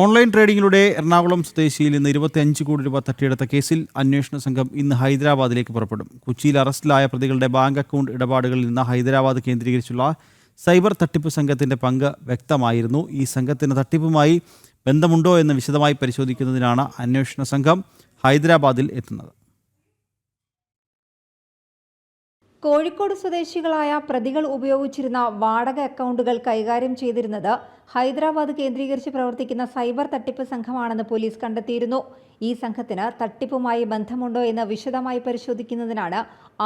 Online ട്രേഡിംഗിലൂടെ Ernakulam സ്വദേശിയിൽ നിന്ന് ഇരുപത്തിയഞ്ച് കോടി രൂപ തട്ടിയെടുത്ത കേസിൽ അന്വേഷണ സംഘം ഇന്ന് ഹൈദരാബാദിലേക്ക് പുറപ്പെടും. കൊച്ചിയിൽ അറസ്റ്റിലായ പ്രതികളുടെ ബാങ്ക് അക്കൗണ്ട് ഇടപാടുകളിൽ നിന്ന് ഹൈദരാബാദ് കേന്ദ്രീകരിച്ചുള്ള സൈബർ തട്ടിപ്പ് സംഘത്തിന്റെ പങ്ക് വ്യക്തമായിരുന്നു. ഈ സംഘത്തിന് തട്ടിപ്പുമായി ബന്ധമുണ്ടോ എന്ന് വിശദമായി പരിശോധിക്കുന്നതിനാണ് അന്വേഷണ സംഘം ഹൈദരാബാദിൽ എത്തുന്നത്. കോഴിക്കോട് സ്വദേശികളായ പ്രതികൾ ഉപയോഗിച്ചിരുന്ന വാടക അക്കൗണ്ടുകൾ കൈകാര്യം ചെയ്തിരുന്നത് ഹൈദരാബാദ് കേന്ദ്രീകരിച്ച് പ്രവർത്തിക്കുന്ന സൈബർ തട്ടിപ്പ് സംഘമാണെന്ന് പോലീസ് കണ്ടെത്തിയിരുന്നു. ഈ സംഘത്തിന് തട്ടിപ്പുമായി ബന്ധമുണ്ടോ എന്ന് വിശദമായി പരിശോധിക്കുന്നതിനാണ്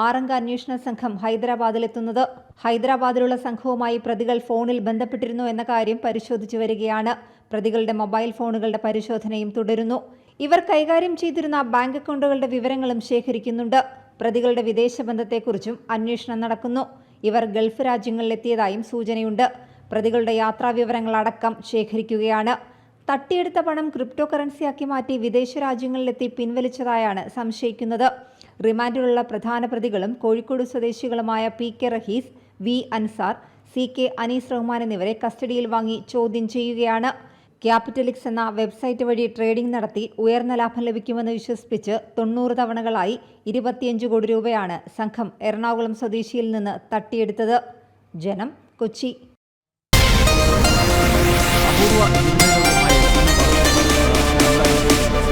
ആറംഗ അന്വേഷണ സംഘം ഹൈദരാബാദിലെത്തുന്നത്. ഹൈദരാബാദിലുള്ള സംഘവുമായി പ്രതികൾ ഫോണിൽ ബന്ധപ്പെട്ടിരുന്നു എന്ന കാര്യം പരിശോധിച്ചു വരികയാണ്. പ്രതികളുടെ മൊബൈൽ ഫോണുകളുടെ പരിശോധനയും തുടരുന്നു. ഇവർ കൈകാര്യം ചെയ്തിരുന്ന ബാങ്ക് അക്കൗണ്ടുകളുടെ വിവരങ്ങളും ശേഖരിക്കുന്നുണ്ട്. പ്രതികളുടെ വിദേശ ബന്ധത്തെക്കുറിച്ചും അന്വേഷണം നടക്കുന്നു. ഇവർ ഗൾഫ് രാജ്യങ്ങളിലെത്തിയതായും സൂചനയുണ്ട്. പ്രതികളുടെ യാത്രാ വിവരങ്ങളടക്കം ശേഖരിക്കുകയാണ്. തട്ടിയെടുത്ത പണം ക്രിപ്റ്റോ കറൻസിയാക്കി മാറ്റി വിദേശ രാജ്യങ്ങളിലെത്തി പിൻവലിച്ചതായാണ് സംശയിക്കുന്നത്. റിമാൻഡിലുള്ള പ്രധാന പ്രതികളും Kozhikode സ്വദേശികളുമായ P K Rahees V Ansar C K Anees Rahman എന്നിവരെ കസ്റ്റഡിയിൽ വാങ്ങി ചോദ്യം ചെയ്യുകയാണ്. ക്യാപിറ്റലിക്സ് എന്ന വെബ്സൈറ്റ് വഴി ട്രേഡിംഗ് നടത്തി ഉയർന്ന ലാഭം ലഭിക്കുമെന്ന് വിശ്വസിപ്പിച്ച് തൊണ്ണൂറ് തവണകളായി ഇരുപത്തിയഞ്ച് കോടി രൂപയാണ് സംഘം എറണാകുളം സ്വദേശിയിൽ നിന്ന് തട്ടിയെടുത്തത്. ജനം കൊച്ചി.